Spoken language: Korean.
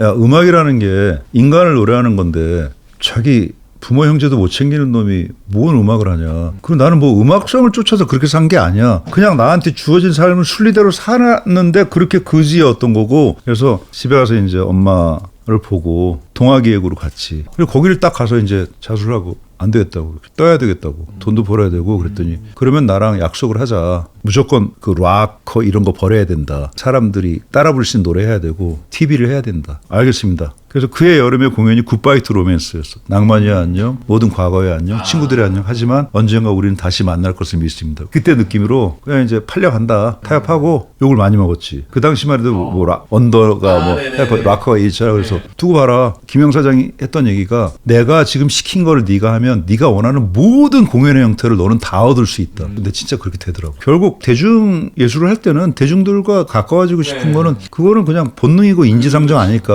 야, 음악이라는 게 인간을 노래하는 건데 자기 부모 형제도 못 챙기는 놈이 뭔 음악을 하냐. 그리고 나는 뭐 음악성을 쫓아서 그렇게 산 게 아니야. 그냥 나한테 주어진 삶을 순리대로 살았는데 그렇게 그지였던 거고. 그래서 집에 가서 이제 엄마를 보고 동아기획으로 같이. 그리고 거기를 딱 가서 이제 자수를 하고 안 되겠다고. 떠야 되겠다고. 돈도 벌어야 되고 그랬더니 그러면 나랑 약속을 하자. 무조건 그 락커 이런 거 버려야 된다. 사람들이 따라 있는 노래 해야 되고 TV를 해야 된다. 알겠습니다. 그래서 그해 여름의 공연이 굿바이 투 로맨스였어. 낭만이 안녕, 모든 과거의 안녕, 친구들의 안녕. 하지만 언젠가 우리는 다시 만날 것을 믿습니다. 그때 느낌으로 그냥 이제 팔려간다. 타협하고 욕을 많이 먹었지. 그 당시만 해도 뭐 락, 언더가 뭐 해퍼, 락커가 있잖아. 그래서 두고 봐라. 김영 사장이 했던 얘기가 내가 지금 시킨 거를 네가 하면 네가 원하는 모든 공연의 형태를 너는 다 얻을 수 있다. 근데 진짜 그렇게 되더라고. 결국 대중 예술을 할 때는 대중들과 가까워지고 싶은 거는 그거는 그냥 본능이고 인지상정 아닐까.